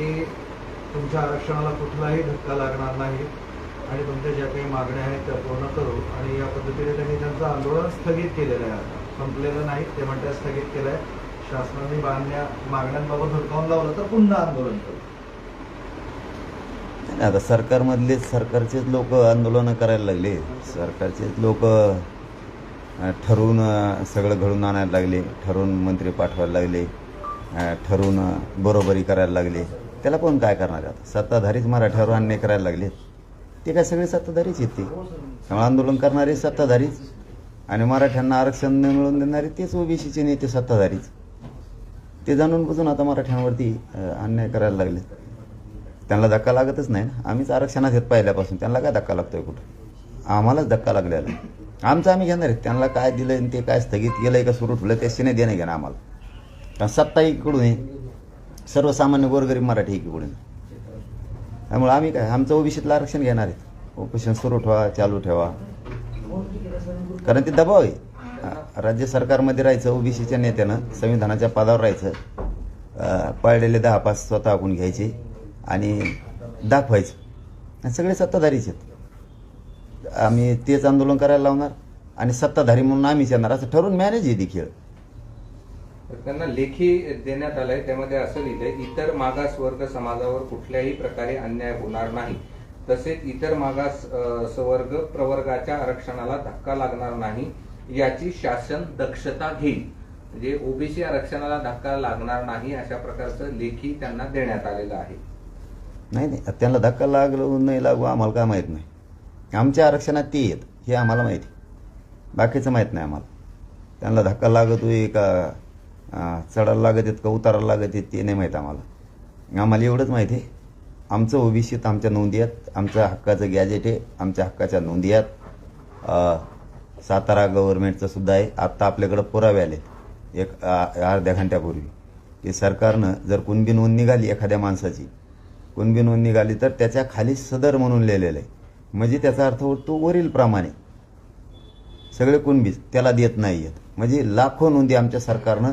की तुमच्या आरक्षणाला कुठलाही धक्का लागणार नाही आणि तुमच्या ज्या काही मागण्या आहेत त्या पूर्ण करू. आणि या पद्धतीने त्यांनी त्यांचं आंदोलन स्थगित केलेलं आहे आता. संपलेलं नाही ते म्हणतात स्थगित केलं आहे शासनाने मागण्या मागण्यांबाबत हुडकावून लावलं तर पुन्हा आंदोलन करू. आता सरकारमधले सरकारचेच लोक आंदोलनं करायला लागले. सरकारचेच लोक ठरवून सगळं घडून आणायला लागले. ठरवून मंत्री पाठवायला लागले. ठरवून बरोबरी करायला लागले. त्याला कोण काय करणार आता? सत्ताधारीच मराठ्यावर अन्याय करायला लागले. ते काय सगळे सत्ताधारीच आहेत ते. त्यामुळे आंदोलन करणारे सत्ताधारीच आणि मराठ्यांना आरक्षण न मिळवून देणारे तेच ओबीसीचे नेते सत्ताधारीच. ते जाणून बुजून आता मराठ्यांवरती अन्याय करायला लागले. त्यांना धक्का लागतच नाही ना. आम्हीच आरक्षणात येत पहिल्यापासून. त्यांना काय धक्का लागतोय कुठं? आम्हालाच धक्का लागलेला आमचं आम्ही घेणार आहे त्यांना काय दिलं आणि ते काय स्थगित केलंय का सुरू ठेवलं त्याशी नाही देणं घेणं आम्हाला. कारण सत्ता इकडून आहे. सर्वसामान्य गोरगरीब मराठी एकीकडून त्यामुळे आम्ही काय आमचं ओबीसीतलं आरक्षण घेणार आहे. ऑपरेशन सुरू ठेवा चालू ठेवा. कारण ते दबाव आहे. राज्य सरकारमध्ये राहायचं ओबीसीच्या नेत्यानं संविधानाच्या पदावर राहायचं. पळलेले पाळलेले दहा पास स्वतः आपण घ्यायचे आणि दाखवायचं. सगळे सत्ताधारीच आहेत. आम्ही तेच आंदोलन करायला लावणार आणि सत्ताधारी म्हणून आम्हीच येणार. असं ठरवून मॅनेज आहे ती खेळ. तर त्यांना लेखी देण्यात आलंय. त्यामध्ये असं लिहिलंय इतर मागास वर्ग समाजावर कुठल्याही प्रकारे अन्याय होणार नाही. तसेच इतर मागास सवर्ग प्रवर्गाच्या आरक्षणाला धक्का लागणार नाही. याची शासन दक्षता घेईल. म्हणजे ओबीसी आरक्षणाला धक्का लागणार नाही अशा प्रकारचं लेखी त्यांना देण्यात आलेलं आहे. नाही नाही. त्यांना धक्का लागलो नाही लागू आम्हाला काय माहीत नाही. आमच्या आरक्षणात ते येत हे आम्हाला माहिती. बाकीचं माहीत नाही आम्हाला. त्यांना धक्का लागतोय का? चढायला लागत आहेत का उतारायला लागत आहेत ते नाही माहीत आम्हाला. आम्हाला एवढंच माहिती आहे. आमचं ओबीसीत आमच्या नोंदी आहेत. आमच्या हक्काचं गॅजेट आहे. आमच्या हक्काच्या नोंदी आहेत. सातारा गव्हर्नमेंटचं सुद्धा आहे. आत्ता आपल्याकडं पुरावे आले एक अर्ध्या घंट्यापूर्वी. की सरकारनं जर कुणबी नोंद निघाली एखाद्या माणसाची कुणबी नोंद निघाली तर त्याच्याखाली सदर म्हणून लिहिलेलं आहे. म्हणजे त्याचा अर्थ होतो वरील प्रमाणे. सगळे कुणबीच त्याला देत नाही आहेत म्हणजे लाखो नोंदी आमच्या सरकारनं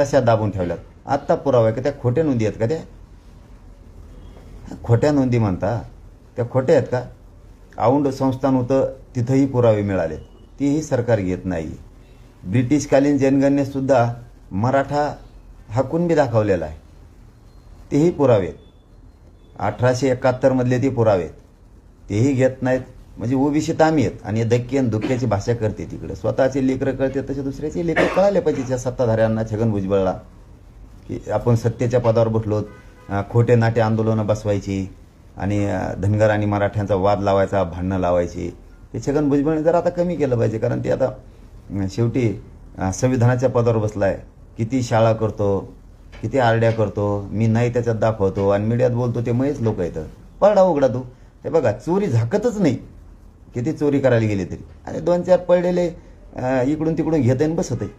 तशा दाबून ठेवल्यात. आत्ता पुरावा आहे का त्या खोट्या नोंदी आहेत का त्या? खोट्या नोंदी म्हणता? त्या खोट्या आहेत का? औंड संस्थान होतं तिथंही पुरावे मिळाले. तीही सरकार घेत नाही. ब्रिटिशकालीन जनगणनेसुद्धा मराठा हाकून बी दाखवलेला आहे. तेही पुरावे आहेत. अठराशे एकाहत्तरमधले ते पुरावे आहेत. तेही घेत नाहीत. म्हणजे ओबीसी आम्ही आहेत. आणि धक्की दुःख्याची भाषा करते तिकडे. स्वतःचे लेकरं कळते तसे दुसऱ्याचे लेकरं कळाले पाहिजे त्या सत्ताधाऱ्यांना छगन भुजबळला की आपण सत्तेच्या पदावर बसलो खोटे नाटे आंदोलनं बसवायची आणि धनगर आणि मराठ्यांचा वाद लावायचा भांडणं लावायची. ते छगन भुजबळने जर आता कमी केलं पाहिजे कारण ते आता शेवटी संविधानाच्या पदावर बसलाय. किती शाळा करतो किती आरड्या करतो मी नाही त्याच्यात दाखवतो आणि मीडियात बोलतो ते मयच लोक येतं पडा उघडा तू. ते बघा चोरी झाकतच नाही. किती चोरी करायला गेली तरी. आणि दोन चार पडलेले इकडून तिकडून घेत आहे बसत आहे.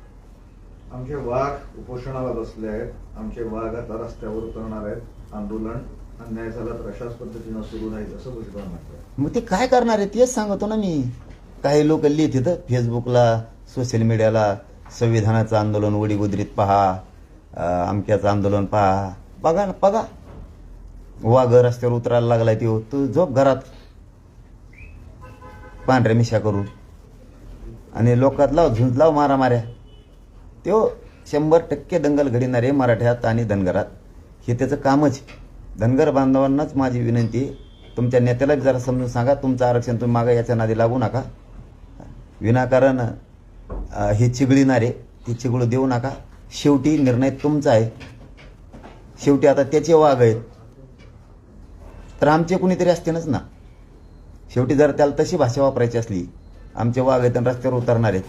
आमचे वाघ उपोषणाला बसले आहेत. आमचे वाघ आता रस्त्यावर उतरणार आहेत. आंदोलन अन्याय झाला तर अशाच पद्धतीनं सुरू राहील असं भुजबळ म्हणतात. मग ते काय करणार आहे तेच सांगतो ना मी. काही लोक लिहित तिथं फेसबुकला सोशल मीडियाला संविधानाचं आंदोलन उडीगुद्रीत पहा अमक्याचं आंदोलन पहा. बघा ना बघा. वाघ रस्त्यावर उतरायला लागलाय तो. तू झोप घरात. पांढऱ्या मिशा करून. आणि लोकात लाव झुंज लाव मारा माऱ्या तो शंभर टक्के दंगल घडणारे मराठ्यात आणि धनगरात. हे त्याचं कामच धनगर बांधवांनाच माझी विनंती आहे, तुमच्या नेत्याला जरा समजून सांगा तुमचं आरक्षण तुम्ही मागा याच्या नादी लागू नका. विनाकारण हे चिघळीणारे ते चिघळू देऊ नका. शेवटी निर्णय तुमचा आहे. शेवटी आता त्याचे वाघ आहेत. तर आमचे कुणीतरी असतीलच ना. शेवटी जर त्याला तशी भाषा वापरायची असली आमचे वाघ आहेत रस्त्यावर उतरणार आहेत.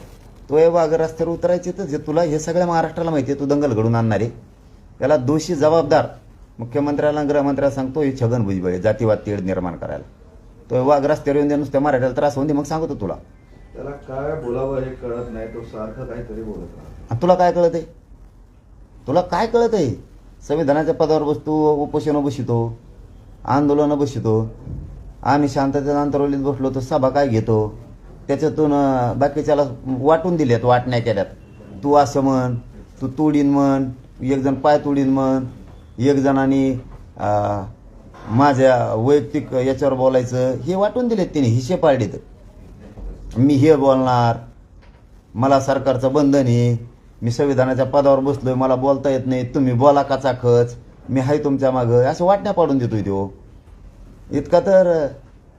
तो हे वाघ रस्त्यावर उतरायचे तर जे तुला हे सगळ्या महाराष्ट्राला माहिती आहे तू दंगल घडून आणणार आहे. त्याला दोषी जबाबदार मुख्यमंत्र्याला गृहमंत्र्याला सांगतो हे छगन भुजबळ आहे, जातीवाद तेढ निर्माण करायला. तो वाघ रस्त्यावर येऊन दे नुसत्या मराठ्याला त्रास होऊन दे मग सांगतो तुला. त्याला काय बोलावं हे कळत नाही तो सारखं काहीतरी बोलत तुला काय कळत आहे? तुला काय कळत आहे? संविधानाच्या पदावर बसतो उपोषण बसितो आंदोलनं बसितो. आम्ही शांततेत अंतरवलीत बसलो तर सभा काय घेतो? त्याच्यातून बाकीच्याला वाटून दिल्यात वाटण्या केल्यात. तू असं म्हण तू तोडीन म्हण एक जण पाय तोडीन म्हण एक जणांनी माझ्या वैयक्तिक याच्यावर बोलायचं हे वाटून दिलेत तिने हिशे पाडीत मी हे बोलणार मला सरकारचं बंधन आहे मी संविधानाच्या पदावर बसलोय मला बोलता येत नाही तुम्ही बोला काचा खच मी आहे तुमच्या मागं असं वाटण्या पाडून देतोय देऊ इतका तर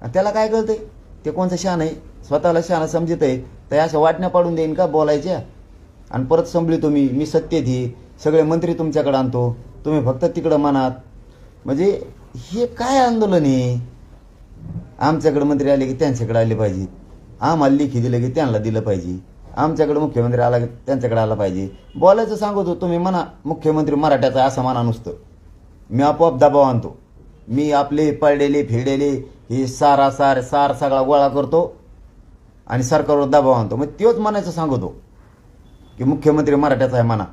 त्याला काय कळतंय? ते कोणतं शान आहे? स्वतःला शान समजत आहे. तर अशा वाटण्या पाडून देईन का बोलायच्या? आणि परत संभली तुम्ही. मी सत्यधी सगळे मंत्री तुमच्याकडे आणतो. तुम्ही फक्त तिकडं मनात. म्हणजे हे काय आंदोलन आहे? आमच्याकडे मंत्री आले की त्यांच्याकडे आले पाहिजे. आम्हाला लिखी दिलं की त्यांना दिलं पाहिजे. आमच्याकडे मुख्यमंत्री आला की त्यांच्याकडे आला पाहिजे. बोलायचं सांगतो तुम्ही म्हणा मुख्यमंत्री मराठ्याचा असं म्हणा नुसतं. मी आपोआप दबाव आणतो. मी आपले पडलेले फिरडेले हे सारा सार सार सगळा गोळा करतो आणि सरकारवर दबाव आणतो. मग तोच म्हणायचं सांगतो की मुख्यमंत्री मराठ्याचा आहे म्हणा.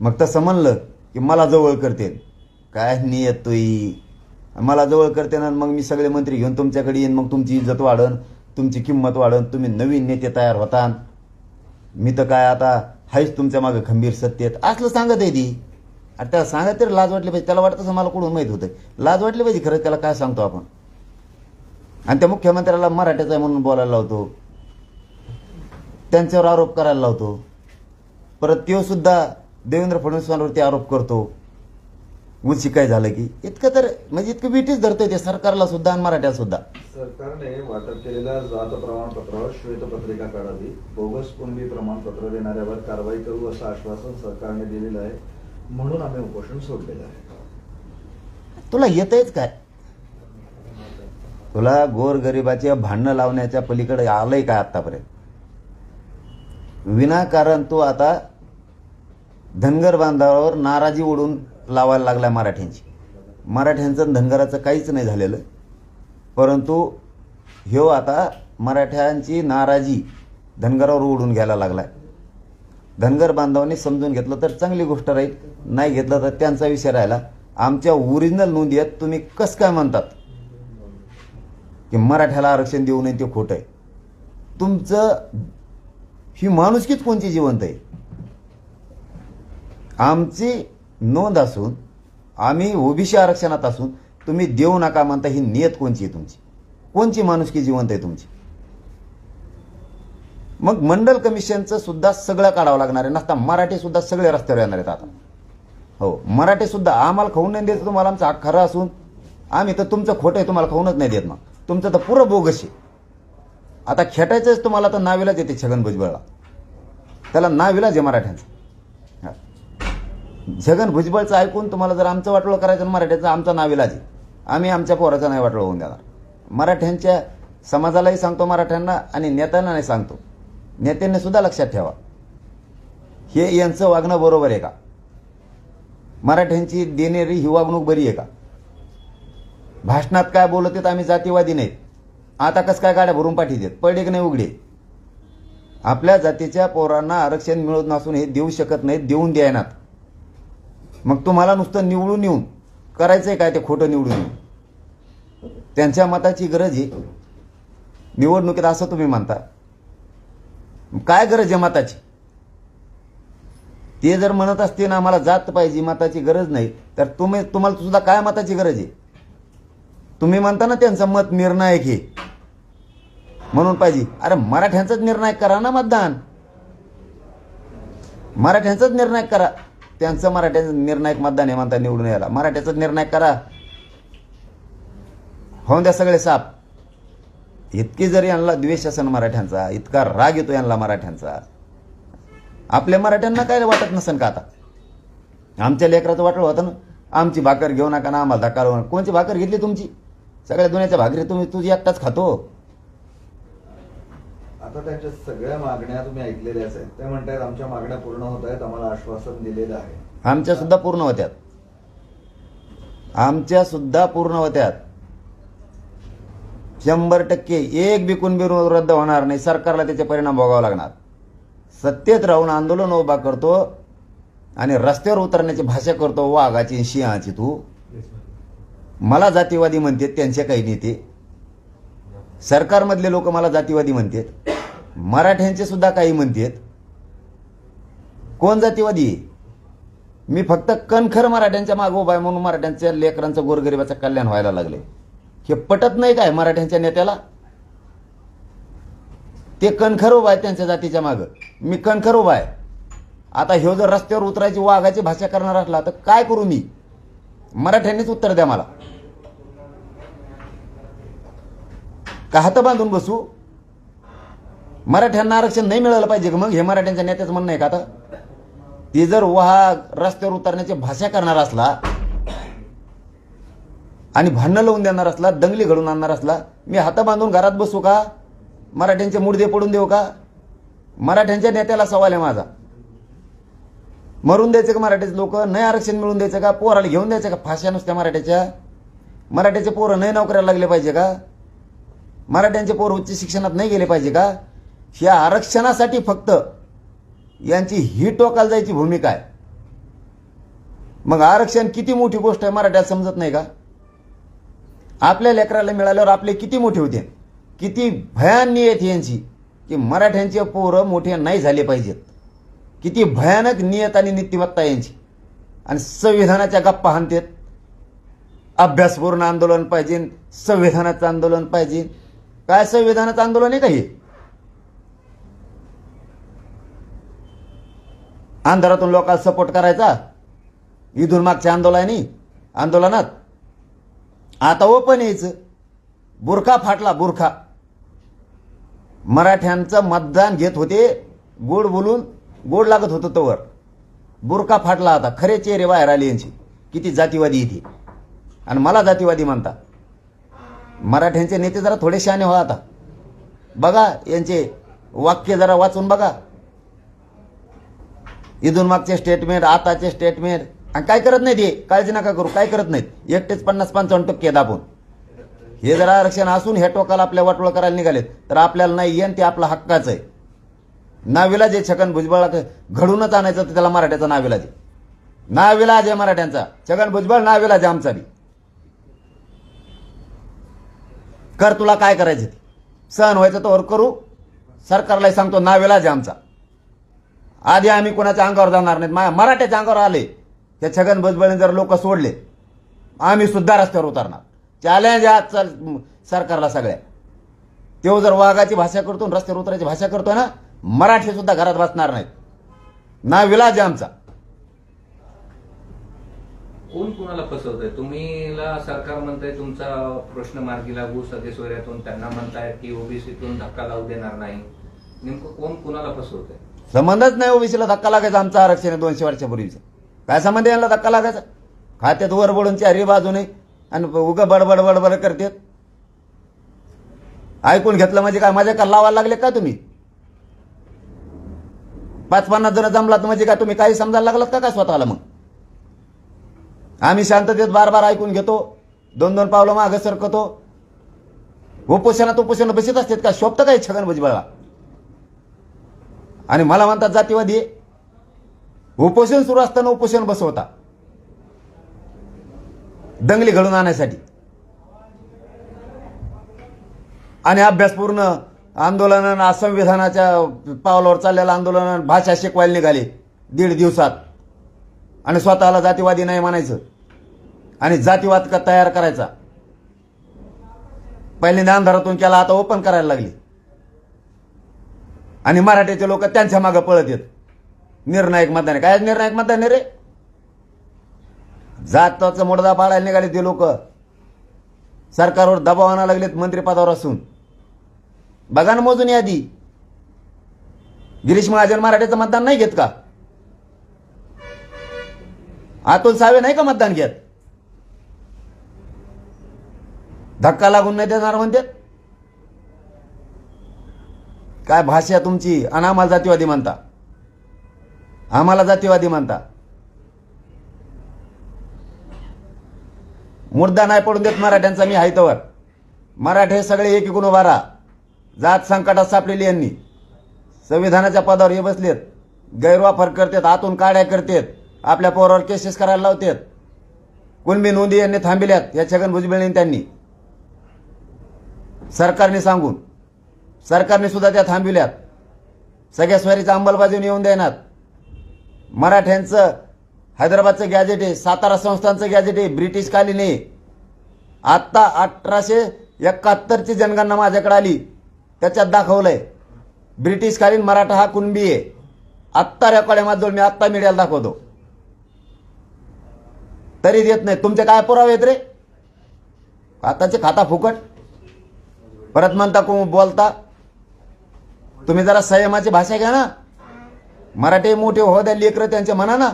मग तसं म्हणलं की मला जवळ करते काय नियत तोई? मला जवळ करते ना मग मी सगळे मंत्री घेऊन तुमच्याकडे येईन. मग तुमची इज्जत वाढन तुमची किंमत वाढन तुम्ही नवीन नेते तयार होता मी तर काय आता हायच तुमच्या मागे खंबीर सत्तेत. असलं सांगत आहे ती. आणि त्याला सांगत तरी लाज वाटली पाहिजे. त्याला वाटतं असं मला कुठून माहीत होतं लाज वाटली पाहिजे खरं त्याला काय सांगतो आपण? आणि त्या मुख्यमंत्र्याला मराठ्याचा आहे म्हणून बोलायला लावतो. त्यांच्यावर आरोप करायला लावतो. परत तो सुद्धा देवेंद्र फडणवीसांवरती आरोप करतो. उंची काय झालं की? इतकं तर म्हणजे इतकं बिटीच धरतोय ते सरकारला सुद्धा आणि मराठ्या सुद्धा. सरकारने वाटप केलेल्या जात प्रमाणपत्रावर श्वेतपत्रिका काढावी. बोगस कुणबी प्रमाणपत्र देणाऱ्यावर कारवाई करू असं आश्वासन सरकारने दिलेलं आहे. म्हणून आम्ही उपोषण सोडलेलं आहे. तुला येतच काय? तुला गोरगरिबाचे भांडणं लावण्याच्या पलीकडे आलंय काय आतापर्यंत विनाकारण तू आता धनगर बांधावर नाराजी ओढून लावायला लागलाय मराठ्यांची. मराठ्यांचं धनगराचं काहीच नाही झालेलं. परंतु ह्यो आता मराठ्यांची नाराजी धनगरावर ओढून घ्यायला लागलाय. धनगर बांधवांनी समजून घेतलं तर चांगली गोष्ट राहील. नाही घेतलं तर त्यांचा विषय राहिला. आमच्या ओरिजिनल नोंदी आहेत तुम्ही कस काय म्हणतात? की मराठ्याला आरक्षण देऊ नये ते खोटं आहे. तुमचं ही माणुसकीच कोणची जिवंत आहे? आमची नोंद असून आम्ही ओबीसी आरक्षणात असून तुम्ही देऊ नका म्हणता ही नियत कोणची आहे तुमची? कोणची माणुसकी जिवंत आहे तुमची? मग मंडल कमिशनचं सुद्धा सगळं काढावं लागणार आहे. नसता मराठी सुद्धा सगळे रस्त्यावर येणार आहेत आता. हो मराठी सुद्धा आम्हाला खाऊन नाही देत तुम्हाला आमचा खरं असून. आम्ही तर तुमचं खोटं आहे तुम्हाला खाऊनच नाही देत मग. तुमचं तर पुरं बोगस आहे. आता खेटायचंच तुम्हाला तर नाविलाच येते छगन भुजबळला. त्याला नाविलाज आहे मराठ्यांचं. छगन भुजबळचं ऐकून तुम्हाला जर आमचं वाटोळं करायचं मराठ्याचं आमचा नाविलाज आहे. आम्ही आमच्या पोराचं नाही वाटोळं होऊन देणार. मराठ्यांच्या समाजालाही सांगतो मराठ्यांना आणि नेत्यांना नाही सांगतो. नेत्यांनी सुद्धा लक्षात ठेवा. हे यांचं वागणं बरोबर आहे का? मराठ्यांची देणेरी ही वागणूक बरी आहे का? भाषणात काय बोलत आहेत आम्ही जातीवादी नाहीत. आता कसं काय गाड्या भरून पाठी देत? पडले की नाही उघडे. आपल्या जातीच्या पोरांना आरक्षण मिळत नसून हे देऊ शकत नाहीत देऊन द्यायनात. मग तुम्हाला नुसतं निवडून येऊन करायचं आहे काय ते खोटं निवडून येऊन? त्यांच्या मताची गरज आहे. निवडणुकीत असं तुम्ही म्हणता. काय गरज आहे मताची? ते जर म्हणत असते ना आम्हाला जात पाहिजे मताची गरज नाही तर तुम्ही तुम्हाला सुद्धा काय मताची गरज आहे? तुम्ही म्हणता ना त्यांचं मत निर्णायक हे म्हणून पाहिजे. अरे मराठ्यांचाच निर्णायक करा ना मतदान. मराठ्यांचाच निर्णायक करा. त्यांचं मराठ्यांचं निर्णायक मतदान आहे म्हणता निवडून यायला. मराठ्याचाच निर्णय करा. होऊन द्या सगळे साप. इतकी जरी यांना द्वेष असेल मराठ्यांचा इतका राग येतो यांना मराठ्यांचा. आपल्या मराठ्यांना काय वाटत नसेल का आता? आमच्या लेकराचं वाटलं होतं ना? आमची भाकर घेऊ नका ना आम्हाला नका. कोणची भाकर घेतली तुमची? सगळ्या दुनियाच्या भाकरी तुम्ही तुझी एकटाच खातो. आता त्यांच्या सगळ्या मागण्या तुम्ही ऐकलेल्याच आहेत. ते म्हणतायत आमच्या मागण्या पूर्ण होत आहेत आम्हाला आश्वासन दिलेलं आहे. आमच्या सुद्धा पूर्ण होत्यात. आमच्या सुद्धा पूर्ण होत्यात. शंभर टक्के एक बी कुणबी रद्द होणार नाही. सरकारला त्याचे परिणाम भोगावे लागणार. सत्तेत राहून आंदोलन उभा करतो आणि रस्त्यावर उतरण्याची भाषा करतो वाघाची सिंहाची तू. मला जातीवादी म्हणतात त्यांचे काही नेते. सरकारमधले लोक मला जातीवादी म्हणतात. मराठ्यांचे सुद्धा काही म्हणतात. कोण जातीवादी? मी फक्त कणखर मराठ्यांच्या मागं उभा आहे म्हणून मराठ्यांच्या लेकरांचं गोरगरिबाचं कल्याण व्हायला लागले हे पटत नाही काय मराठ्यांच्या नेत्याला? ते कणखर उभा आहे त्यांच्या जातीच्या मागं. मी कणखर उभा आहे. आता ह्यो जर रस्त्यावर उतरायची वाघाची भाषा करणार असला तर काय करू मी? मराठ्यांनीच उत्तर द्या मला. का हात बांधून बसू? मराठ्यांना आरक्षण नाही मिळालं पाहिजे का मग? हे मराठ्यांच्या नेत्याचं म्हणणं आहे का आता? ते जर वाघ रस्त्यावर उतरण्याची भाषा करणार असला आणि भांडणं लावून देणार असला दंगली घडून आणणार असला मी हात बांधून घरात बसू का? मराठ्यांचे मुडदे पडून देऊ का? मराठ्यांच्या नेत्याला सवाल आहे माझा. मरून द्यायचं का मराठ्याचे लोक? नाही आरक्षण मिळून द्यायचं का? पोराला घेऊन द्यायचं का? फाश्या नुसत्या मराठ्याच्या? मराठ्याचे पोरं नाही नोकऱ्याला लागले पाहिजे का? मराठ्यांचे पोर उच्च शिक्षणात नाही गेले पाहिजे का? ह्या आरक्षणासाठी फक्त यांची ही टोकाला जायची भूमिका आहे. मग आरक्षण किती मोठी गोष्ट आहे मराठ्यात समजत नाही का? आपल्या लेकराला मिळाल्यावर आपले किती मोठे होते किती भयानी आहेत यांची की मराठ्यांचे पोरं मोठे नाही झाले पाहिजेत. किती भयानक नियत आणि नीतिमत्ता यांची. आणि संविधानाच्या गप्पा हानतेत अभ्यासपूर्ण आंदोलन पाहिजे संविधानाचं आंदोलन पाहिजे. काय संविधानाचं आंदोलन आहे का हे? अंधारातून लोकांना सपोर्ट करायचा? इथून मागच्या आंदोलनाने आंदोलनात. आता ओपन यायचं. बुरखा फाटला बुरखा. मराठ्यांचं मतदान घेत होते. गोड बोलून गोड लागत होतं तवर. बुरखा फाटला आता. खरे चेहरे बाहेर आले यांची. किती जातीवादी इथे. आणि मला जातीवादी म्हणता मराठ्यांचे नेते जरा थोडे शहाणे व्हा आता. बघा यांचे वाक्य जरा वाचून बघा. इथून मागचे स्टेटमेंट आताचे स्टेटमेंट आणि काय करत नाही ते काळजी नका करू. काय करत नाहीत? एकटेच पन्नास पंचावन्न टक्के दाबून हे जर आरक्षण असून ह्या टोकाला आपल्या वाटोळ करायला निघालेत तर आपल्याला नाही येईन ते आपलं हक्काचं आहे. नाविलाज आहे छगन भुजबळ घडूनच आणायचं तर त्याला मराठ्याचा नाविलाज आहे. नाविलाज आहे मराठ्यांचा. छगन भुजबळ नाविलाज आहे आमचा बी. कर तुला काय करायचं ते. सहन व्हायचं तर करू. सरकारलाही सांगतो नाविलाज आहे आमचा. आधी आम्ही कोणाच्या अंगावर जाणार नाहीत. मा- मराठ्याच्या अंगावर आले. त्या छगन भुजबळने जर लोक सोडले आम्ही सुद्धा रस्त्यावर उतरणार. चॅलेंज आज सरकारला सगळ्या. तो जर वाघाची भाषा करतो रस्त्यावर उतरायची भाषा करतो ना मराठी सुद्धा घरात बसणार नाहीत. ना विलाज आहे आमचा. कोण कुणाला फसवतंय? तुम्हीला सरकार म्हणताय तुमचा प्रश्न मार्गी लागू सगळे सोयऱ्यातून त्यांना म्हणताय की ओबीसीतून धक्का लावू देणार नाही. नेमकं कोण कुणाला फसवतंय? संबंधच नाही ओबीसीला धक्का लागायचा आमचं आरक्षण आहे दोनशे वर्षापूर्वीचं. काय संबंध यांना धक्का लागायचा. खात्यात वर बोलून चारी बाजूने आणि उगा बडबड बडबड करतात. ऐकून घेतलं म्हणजे काय? माझ्या का लावायला लागले का तुम्ही? पाच पन्नास जण जमलात म्हणजे का तुम्ही काही समजायला लागलात का काय स्वतःला मग? आम्ही शांततेत बार बार ऐकून घेतो. दोन दोन पावलं मागं सरकतो. उपोषणात उपोषण बसत असतात का? शोभतं काय छगन भुजबळला? आणि मला म्हणतात जातीवादी आहे. उपोषण सुरू असताना उपोषण बसवता. दंगली घडून आणण्यासाठी आणि अभ्यासपूर्ण आंदोलन संविधानाच्या पावलावर चाललेलं आंदोलन भाषा शिकवायला निघाली. दीड दिवसात. आणि स्वतःला जातीवादी नाही म्हणायचं. आणि जातीवाद का तयार करायचा? पहिल्यांदा अंधारातून केला आता ओपन करायला लागली. आणि मराठीचे लोक त्यांच्या मागं पळत येत. निर्णायक मतदान काय निर्णायक मतदान रे? जाताचं मोडदा पाडायला निघाले ते लोक. सरकारवर दबाव आणा लागलेत मंत्रिपदावर असून. बघा ना मोजून यादी. गिरीश महाजन मराठ्याचं मतदान नाही घेत का? अतुल सावे नाही का मतदान घेत? धक्का लागून नाही देणार म्हणतात काय भाषा तुमची अनामाल जातीवादी म्हणता. आम्हाला जातीवादी म्हणता मुद्दा नाही पडून देत मराठ्यांचा मी हायतवर मराठे सगळे एक एकूण जात संकटात सापलेली यांनी. संविधानाच्या पदावर हे बसलेत. गैरवापर करतात आतून काड्या करतात. आपल्या पोरावर केसेस करायला लावतात. कुणबी नोंदी यांनी थांबिल्यात या छगन भुजबळने त्यांनी. सरकारने सांगून. सरकारने सुद्धा त्या थांबविल्यात सगळ्या स्वारीच्या अंमलबजावणी येऊन देणार. मराठ्यांचं हैदराबादचं गॅजेट आहे सातारा संस्थांचं गॅजेट आहे ब्रिटिश कालीन आहे आत्ता अठराशे एकाहत्तरची जनगणना माझ्याकडे आली. त्याच्यात दाखवलंय ब्रिटिश कालीन मराठा हा कुणबी आहे. आत्ता रेकॉर्ड आहे माझं मी आत्ता मीडियाला दाखवतो. तरी देत नाही. तुमचे काय पुरावे आहेत रे? आताचे खाता फुकट. परत म्हणता कोण बोलता? तुम्ही जरा संयमाची भाषा घ्या ना. मराठी मोठे हो द्या लेकरं त्यांचे म्हणा ना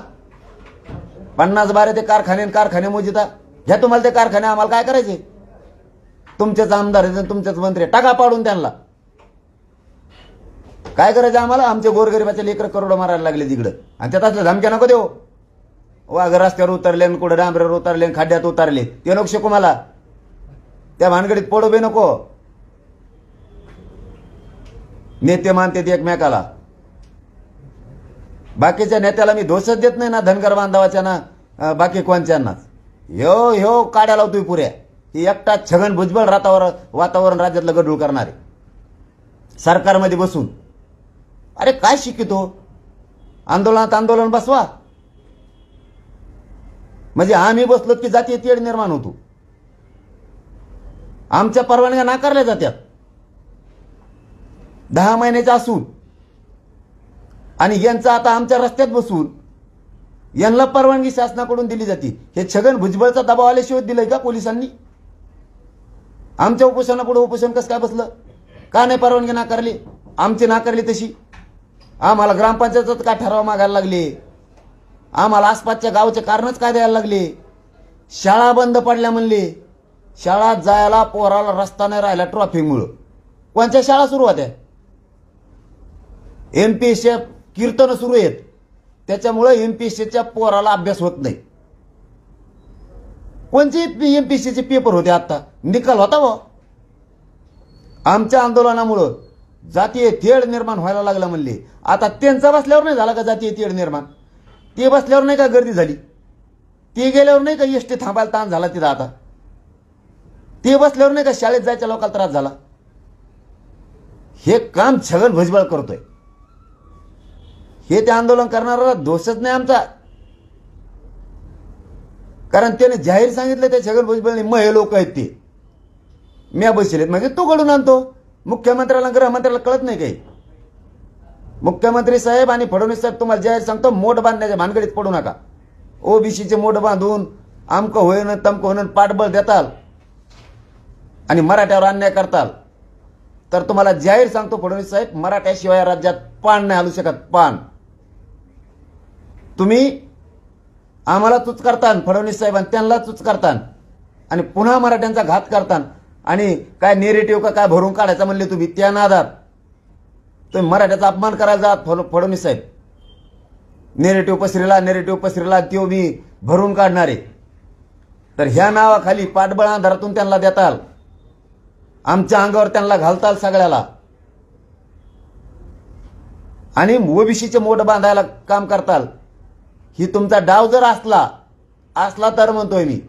पन्नास बारा ते कारखाने आणि कारखाने मोजिता. घ्या तुम्हाला ते कारखाने आम्हाला काय करायचे? तुमचेच आमदार आहेत तुमचेच मंत्री टाका पाडून त्यांना. काय करायचं आम्हाला? आमचे गोरगरिबाचे लेकर करोडं मारायला लागले तिकडं. आणि त्यात असल्या धमक्या नको देऊ. वाघ रस्त्यावर उतरले कुठं डांबऱ्यावर उतरले आणि खड्ड्यात उतरले. ते नको शिकू मला. त्या भानगडीत पडू बी नको. नेते मानते ते एकमेकाला. बाकीच्या नेत्याला मी दोषच देत नाही ना धनगर बांधवाच्या ना बाकी कोणच्यांनाच ह्यो ह्यो काड्या लावतोय पुऱ्या. ही एकटा छगन भुजबळ रातावर वातावरण राज्यातलं गडूळ करणारे. सरकारमध्ये बसून. अरे काय शिकितो आंदोलनात आंदोलन बसवा. म्हणजे आम्ही बसलो की जातीय तेढ निर्माण होतो. आमच्या परवानग्या नाकारल्या जात्यात. दहा महिन्याच्या असून. आणि यांचं आता आमच्या रस्त्यात बसून यांना परवानगी शासनाकडून दिली जाते. हे छगन भुजबळचा दबाव आल्याशिवाय दिलंय का पोलिसांनी? आमच्या उपोषणापुढे उपोषण कसं काय बसलं? का नाही परवानगी नाकारली? आमची नाकारली तशी. आम्हाला ग्रामपंचायतच का ठराव मागायला लागले? आम्हाला आसपासच्या गावचे कारणच काय द्यायला लागले? शाळा बंद पडल्या म्हणले. शाळा जायला पोराला रस्ता नाही राहिला ट्रॉफिकमुळं कोणत्या शाळा सुरू होत्या एम पी शेफ कीर्तन सुरू आहेत. त्याच्यामुळे एम पी सीच्या पोराला अभ्यास होत नाही. कोणते एम पी सीचे पेपर होते आता? निकाल होता व आमच्या आंदोलनामुळं जातीय तेढ निर्माण व्हायला लागला म्हणले. आता त्यांचा बसल्यावर नाही झाला का जातीय तेढ निर्माण? ते बसल्यावर नाही का गर्दी झाली? ते गेल्यावर नाही का एस टी थांबायला ताण झाला तिथं आता? ते बसल्यावर नाही का शाळेत जायच्या लोकांना त्रास झाला? हे काम छगन भुजबळ करतोय. हे ते आंदोलन करणारा दोषच नाही आमचा. कारण त्याने जाहीर सांगितलं त्या छगन भुजबळने मग हे लोक आहेत ते. म्या बसलेत. म्हणजे तो घडून आणतो. मुख्यमंत्र्याला गृहमंत्र्याला कळत नाही काही. मुख्यमंत्री साहेब आणि फडणवीस साहेब तुम्हाला जाहीर सांगतो मोठ बांधण्याच्या भानगडीत पडू नका. ओबीसीचे मोठ बांधून आमकं होईन तमकं होईन पाठबळ देताल. आणि मराठ्यावर अन्याय करताल. तर तुम्हाला जाहीर सांगतो फडणवीस साहेब मराठ्याशिवाय या राज्यात पान नाही हलू शकत पान. तुम्ही आम्हाला चूच करतान फडणवीस साहेब आणि त्यांना चूच करतान. आणि पुन्हा मराठ्यांचा घात करतान. आणि काय नेरेटिव्ह का काय भरून काढायचा म्हणले तुम्ही? त्या नादात. तुम्ही मराठ्याचा अपमान करायला जात फड- फडणवीस साहेब. नेरेटिव्ह पसरीला नेरेटिव्ह पसरीला त्यो मी भरून काढणारे. तर ह्या नावाखाली पाठबळ आधारातून त्यांना देताल. आमच्या अंगावर त्यांना घालताल सगळ्याला. आणि ओबीसीचे मोठ बांधायला काम करताल. ही तुमचा डाव जर असला असला तर म्हणतोय मी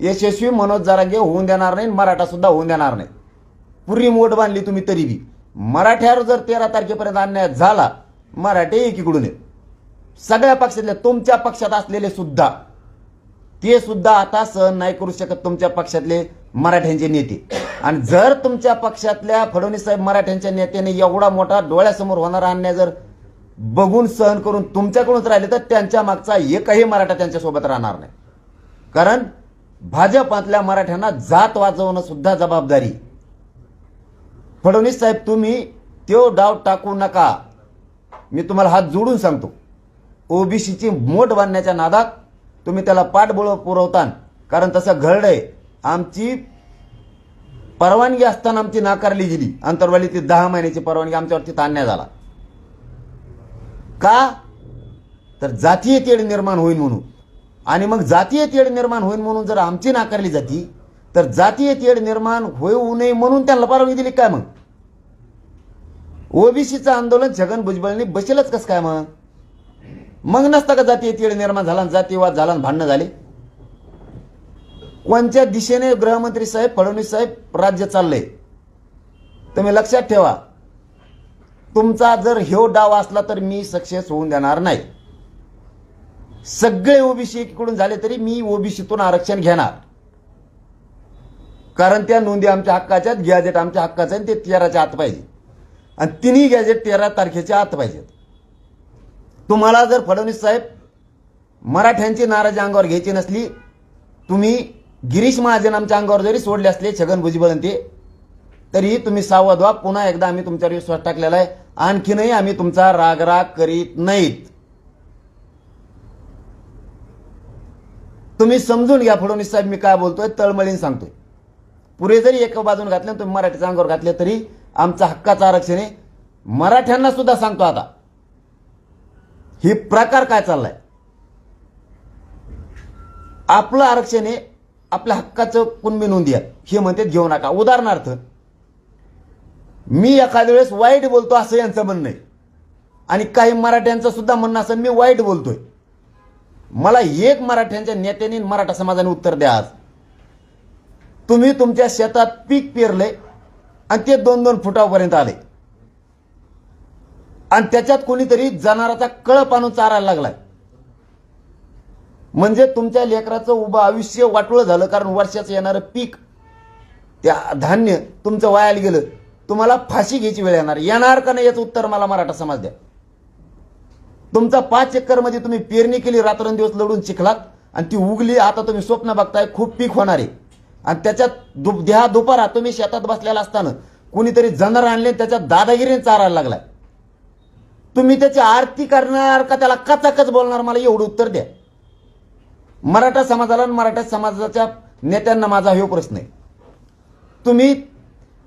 यशस्वी मनोज जरांगे होऊन देणार नाही मराठा सुद्धा होऊन देणार नाही. पुरी मोठ बांधली तुम्ही तरी बी. मराठ्यावर जर तेरा तारखेपर्यंत अन्याय झाला मराठे एकीकडून येत सगळ्या पक्षातले तुमच्या पक्षात असलेले सुद्धा ते सुद्धा आता सहन नाही करू शकत तुमच्या पक्षातले मराठ्यांचे नेते. आणि जर तुमच्या पक्षातल्या फडणवीस साहेब मराठ्यांच्या नेत्याने एवढा मोठा डोळ्यासमोर होणारा अन्याय जर बघून सहन करून तुमच्याकडूनच राहिले तर त्यांच्या मागचा एकही मराठा त्यांच्यासोबत राहणार नाही. कारण भाजपातल्या मराठ्यांना जात वाजवणं सुद्धा जबाबदारी. फडणवीस साहेब तुम्ही तो डाव टाकू नका. मी तुम्हाला हात जोडून सांगतो. ओबीसीची मोठ बांधण्याच्या नादात तुम्ही त्याला पाठबळ पुरवतान. कारण तसं घडलंय आमची परवानगी असताना आमची नाकारली गेली. अंतरवाली ती दहा महिन्याची परवानगी आमच्यावरती ताणण्यात झाला. का? तर जातीय तेढ निर्माण होईल म्हणून. आणि मग जातीय तेढ निर्माण होईल म्हणून जर आमची नाकारली जाती तर जातीय तेढ निर्माण होऊ नये म्हणून त्यांना परवानगी दिली काय मग? ओबीसीचं आंदोलन छगन भुजबळने बसेलच कसं काय मग? मग नसता का जातीय तेढ निर्माण झाला जातीयवाद झाला भांडणं झाले? कोणत्या दिशेने गृहमंत्री साहेब फडणवीस साहेब राज्य चाललंय? तुम्ही लक्षात ठेवा. तुमचा जर ह्यो डाव असला तर मी सक्सेस होऊन देणार नाही. सगळे ओबीसी एकीकडून झाले तरी मी ओबीसीतून आरक्षण घेणार. कारण त्या नोंदी आमच्या हक्काच्या आहेत गॅजेट आमच्या हक्काचं आहे आणि ते तेराच्या आत पाहिजे. आणि तिन्ही गॅजेट तेरा तारखेच्या आत पाहिजेत. तुम्हाला जर फडणवीस साहेब मराठ्यांची नाराजी अंगावर घ्यायची नसली तुम्ही गिरीश महाजन आमच्या अंगावर जरी सोडले असले छगन भुजबळ ते तरीही तुम्ही सावध व्हा. पुन्हा एकदा आम्ही तुमच्यावर विश्वास टाकलेला आहे. आणखीनही आम्ही तुमचा रागराग करीत नाहीत. तुम्ही समजून घ्या फडणवीस साहेब मी काय बोलतोय तळमळीन सांगतोय. पुरे जरी एका बाजून घातले तुम्ही मराठीच्या अंगावर घातले तरी आमचा हक्काचं आरक्षण आहे. मराठ्यांना सुद्धा सांगतो आता. ही प्रकार काय चाललाय? आपलं आरक्षण आहे आपल्या हक्काचं कुणबी नोंदी आहे हे म्हणते घेऊ नका. उदाहरणार्थ मी एखाद्या वेळेस वाईट बोलतो असं यांचं म्हणणं आहे. आणि काही मराठ्यांचं सुद्धा म्हणणं असं मी वाईट बोलतोय. मला एक मराठ्यांच्या नेत्याने मराठा समाजाने उत्तर द्या आज. तुम्ही तुमच्या शेतात पीक पेरले आणि ते दोन दोन फुटापर्यंत आले. आणि त्याच्यात कोणीतरी जनावराचा कळप आणून चारायला लागलाय. म्हणजे तुमच्या लेकराचं उभं आयुष्य वाटोळं झालं कारण वर्षाचं येणारं पीक त्या धान्य तुमचं वायाला गेलं. तुम्हाला फाशी घ्यायची वेळ येणार. येणार का नाही याचं उत्तर मला मराठा समाज द्या. तुमचा पाच एकरमध्ये तुम्ही पेरणी केली रात्रंदिवस लढून चिखलात आणि ती उगली आता तुम्ही स्वप्न बघताय खूप पीक होणार आहे. आणि त्याच्यात दु द्या दुपारा तुम्ही शेतात बसलेला असताना कुणीतरी जनावर आणले त्याच्या त्याच्यात दादागिरीने चारायला लागलाय. तुम्ही त्याची आरती करणार का त्याला कचाकच बोलणार? मला एवढं उत्तर द्या. मराठा समाजाला आणि मराठा समाजाच्या नेत्यांना माझा हा प्रश्न आहे. तुम्ही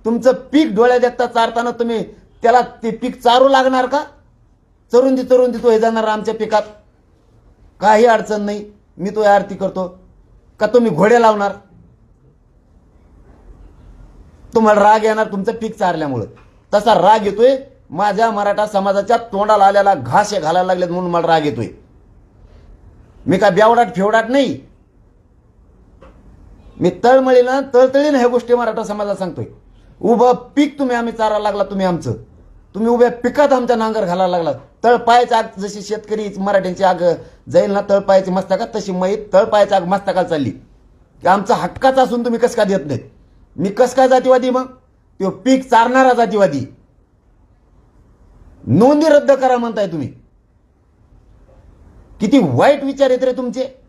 तुमचं पीक डोळ्या देखता चारताना तुम्ही त्याला ते पीक चारू लागणार का? चरून दे चरून दे तो हे जाणार आमच्या पिकात. काही अडचण नाही. मी तो आरती करतो. का तुम्ही घोडे लावणार? तुम्हाला राग येणार तुमचं पीक चारल्यामुळं. तसा राग येतोय. माझ्या मराठा समाजाच्या तोंडाला आलेला घास हे घालायला लागलेत म्हणून मला राग येतोय. मी का बेवडाट फेवडाट नाही. मी तळमळीला तळतळीनं ह्या गोष्टी मराठा समाजाला सांगतोय. उभं पीक तुम्ही आम्ही चारा लागला तुम्ही आमचं. तुम्ही उभ्या पिकात आमच्या नांगर घालायला लागला. तळपायाची आग जशी शेतकरी मराठ्यांची आग जाईल ना तळपायाची मस्तका तशी मयत तळपायाची आग मस्तकाला चालली. की आमचा हक्काचा असून तुम्ही कस का देत नाही? मी कस काय जातीवादी मग? तो पीक चारणारा जातीवादी. नोंदी रद्द करा म्हणताय तुम्ही. किती वाईट विचार येत रे तुमचे.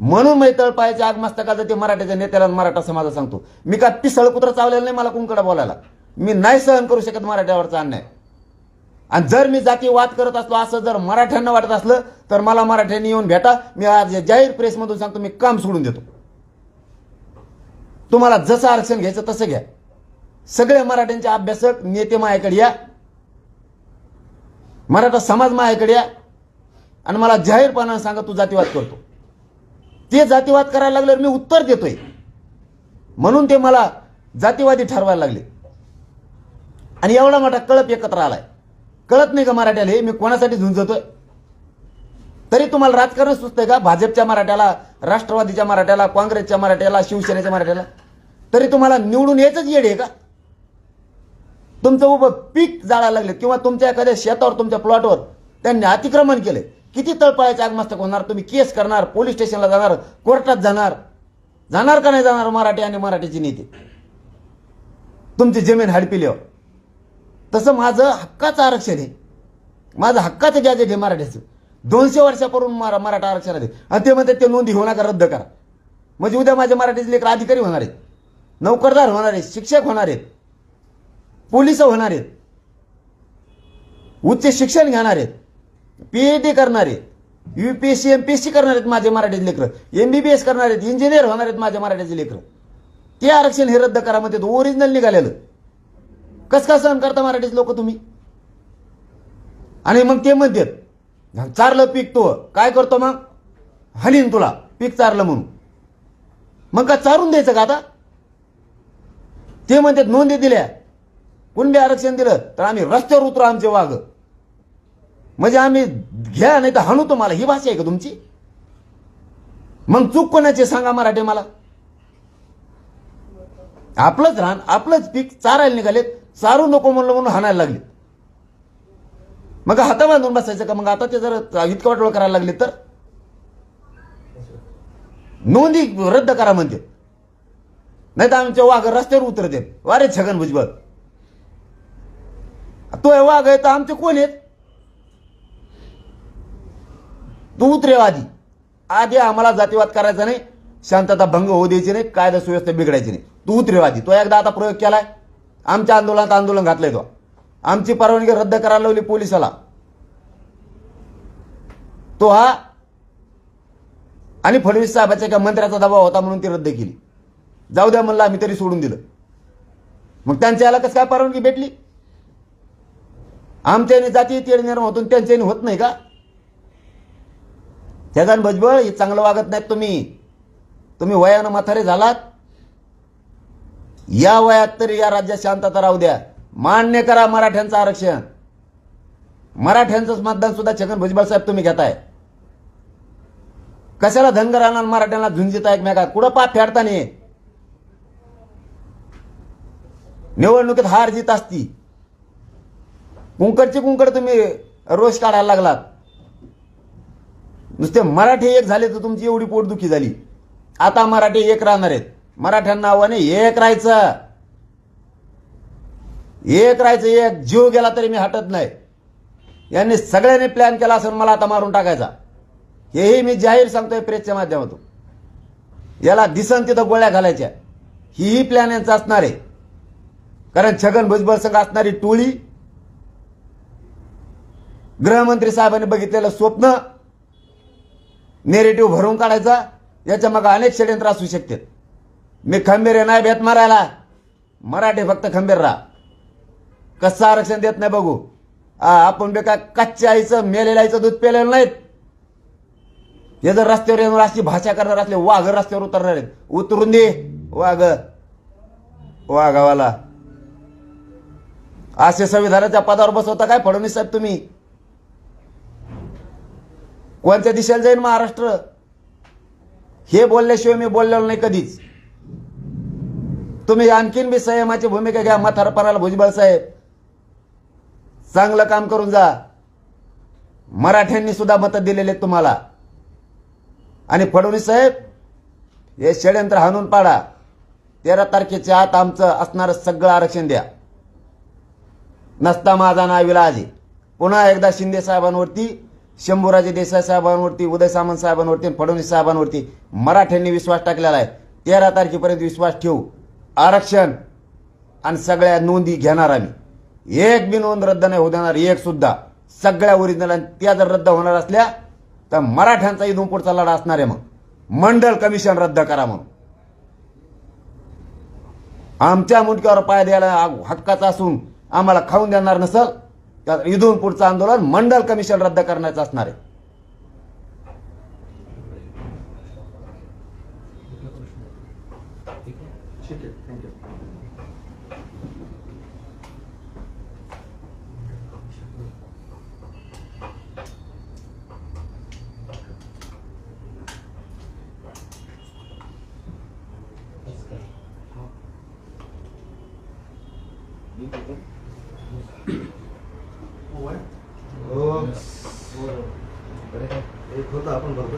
म्हणून मी तळपायाच्या आग मस्तकाचं ते मराठ्याच्या नेत्याला मराठा समाजाला सांगतो. मी का पिसळ कुत्र चावलेलं नाही मला कुंकडा बोलायला? मी नाही सहन करू शकत मराठ्यावरचा अन्याय. आणि जर मी जातीवाद करत असलो असं जर मराठ्यांना वाटत असलं तर मला मराठ्यांनी येऊन भेटा. मी आज जाहीर प्रेसमधून सांगतो मी काम सोडून देतो. तुम्हाला जसं आरक्षण घ्यायचं तसं घ्या. सगळे मराठ्यांचे अभ्यासक नेते माझ्याकडे या. मराठा समाज माझ्याकडे या. आणि मला जाहीरपणानं सांगा तू जातीवाद करतो. ते जातीवाद करायला लागल्यावर मी उत्तर देतोय. म्हणून ते मला जातीवादी ठरवायला लागले. आणि एवढा मोठा कळप एकत्र आलाय. कळत नाही का मराठ्याला? हे मी कोणासाठी झुंजतोय? तरी तुम्हाला राजकारण सुचतंय का? भाजपच्या मराठ्याला राष्ट्रवादीच्या मराठ्याला काँग्रेसच्या मराठ्याला शिवसेनेच्या मराठ्याला? तरी तुम्हाला निवडून यायचंच येड आहे का? तुमचं उभं पीक जाळायला लागले किंवा तुमच्या एखाद्या शेतावर तुमच्या प्लॉटवर त्यांनी अतिक्रमण केले. किती तळपायाचे आगमस्तक होणार? तुम्ही केस करणार पोलीस स्टेशनला जाणार कोर्टात जाणार. जाणार का नाही जाणार मराठी आणि मराठीची नीती? तुमची जमीन हडपिल्यावर हो. तसं माझं हक्काचं आरक्षण आहे. माझं हक्काचं गॅजेट आहे मराठीचं. दोनशे वर्षापूर्वी मरा मराठा आरक्षण आहे आणि ते म्हणतात ते नोंदी होऊ नका रद्द करा. म्हणजे उद्या माझ्या मराठीचे लेकर अधिकारी होणार आहेत. नोकरदार होणार आहेत. शिक्षक होणार आहेत. पोलीस होणार आहेत. उच्च शिक्षण घेणार आहेत. पीएच डी करणार आहेत युपीएससी एमपीएससी करणार आहेत माझे मराठीचे लेकरं. एमबीबीएस करणार आहेत इंजिनियर होणार आहेत माझ्या मराठीचे लेकरं. ते आरक्षण हे रद्द करा म्हणते ओरिजिनल निघालेलं. कस का सहन करता मराठीचे लोक तुम्ही? आणि मग ते म्हणतात चारलं पीक तो काय करतो मग? हलीन तुला पीक चारलं म्हणून. मग का चारून द्यायचं का आता? ते म्हणतात नोंदी दिल्या. कुणबी आरक्षण दिलं तर आम्ही रस्त्यावर उतरू आमचे वाघ. म्हणजे आम्ही घ्या नाही तर हाणू तुम्हाला. ही भाषा आहे का तुमची? मग चूक कोणाची सांगा मराठी मला. आपलंच रान आपलंच पीक चारायला निघालेत. चारू नको म्हणलं म्हणून हाणायला लागले मग हाता बांधून बसायचं का? मग आता ते जर इतकं वाटोळ करायला लागले तर? नोंदी रद्द करा म्हणते. नाही तर आमच्या वाघ रस्त्यावर उतरते. वारे छगन भुजबळ. तो वाघ आहे तर आमचे कोण आहेत? तू उतरेव आधी आधी आम्हाला जातीवाद करायचा नाही शांतता भंग होऊ द्यायची नाही कायदा सुव्यवस्था बिघडायची नाही. तू उतरेव आधी तो एकदा आता प्रयोग केलाय. आमच्या आंदोलनात आंदोलन घातलंय तो. आमची परवानगी रद्द करायला लावली पोलिसाला. तो हा आणि फडणवीस साहेबाच्या एका मंत्र्याचा दबाव होता म्हणून ती रद्द केली. जाऊ द्या म्हणलं आम्ही तरी सोडून दिलं. मग त्यांच्या याला कसं काय परवानगी भेटली? आमच्याने जाती तेढ निर्माण होतो त्यांच्या त्यांच्याने होत नाही का? छगन भुजबळ हे चांगलं वागत नाहीत तुम्ही. तुम्ही वयानं म्हातारे झालात. या वयात तरी या राज्यात शांतता राहू द्या. मान्य करा मराठ्यांचं आरक्षण. मराठ्यांचंच मतदान सुद्धा छगन भुजबळ साहेब तुम्ही घेताय. कशाला धनगर आणणार मराठ्यांना झुंजिता एकमेकात? कुठं पाप फेडताना? निवडणुकीत हार जीत असती. कुंकडची कुंकड तुम्ही रोष काढायला लागलात. नुसते मराठी एक झाले तर तुमची एवढी पोटदुखी झाली. आता मराठी एक राहणार आहेत. मराठ्यांना आव्हाने एक राहायचं. एक राहायचं एक जीव गेला तरी मी हटत नाही. यांनी सगळ्यांनी प्लॅन केला असून मला आता मारून टाकायचा. हेही मी जाहीर सांगतोय प्रेसच्या माध्यमातून. याला दिसन तिथं गोळ्या घालायच्या. हीही प्लॅन यांचा असणार आहे. कारण छगन भुजबळ संघ असणारी टोळी गृहमंत्री साहेबांनी बघितलेलं स्वप्न नेरेटिव्ह भरून काढायचा याच्या मग अनेक षडयंत्र असू शकतात. मी खंबीर आहे नाही भेट मारायला. मराठी फक्त खंबीर राहा. कसं आरक्षण देत नाही बघू. आपण बेका कच्च्या आईचं मेलेल्या आईचं दूध पेलेलं नाहीत. हे जर रस्त्यावर येऊन अशी भाषा करणार असले वाघ रस्त्यावर उतरणार आहेत. उतरून दे वाघ. वाघावाला. असे संविधानाच्या पदावर बसवता काय फडणवीस साहेब तुम्ही? कोणत्या दिशेला जाईल महाराष्ट्र? हे बोलल्याशिवाय मी बोललेलो नाही कधीच. तुम्ही आणखीन बी संयमाची भूमिका घ्या म्हातारपणाला भुजबळ साहेब. चांगलं काम करून जा. मराठ्यांनी सुद्धा मतं दिलेले तुम्हाला. आणि फडणवीस साहेब हे षडयंत्र हाणून पाडा. तेरा तारखेच्या आत आमचं असणारं सगळं आरक्षण द्या. नसता माझा नाविला आजी पुन्हा एकदा शिंदे साहेबांवरती शंभूराजे देसाई साहेबांवरती उदय सामंत साहेबांवरती आणि फडणवीस साहेबांवरती मराठ्यांनी विश्वास टाकलेला आहे. तेरा तारखेपर्यंत विश्वास ठेवू. आरक्षण आणि सगळ्या नोंदी घेणार आम्ही. एक बी नोंद रद्द नाही होऊ देणार एक सुद्धा. सगळ्या ओरिजिनल आणि त्या जर रद्द होणार असल्या तर मराठ्यांचा इथून पुढचा लढा असणार आहे मग. मंडल कमिशन रद्द करा म्हणून. आमच्या मुंडक्यावर पाय द्यायला हक्काचा असून आम्हाला खाऊन देणार नसल तर इथून पुढचं आंदोलन मंडल कमिशन रद्द करण्याचं असणार आहे ठीक आहे थँक्यू हो एक होतं आपण भरपूर बोलतो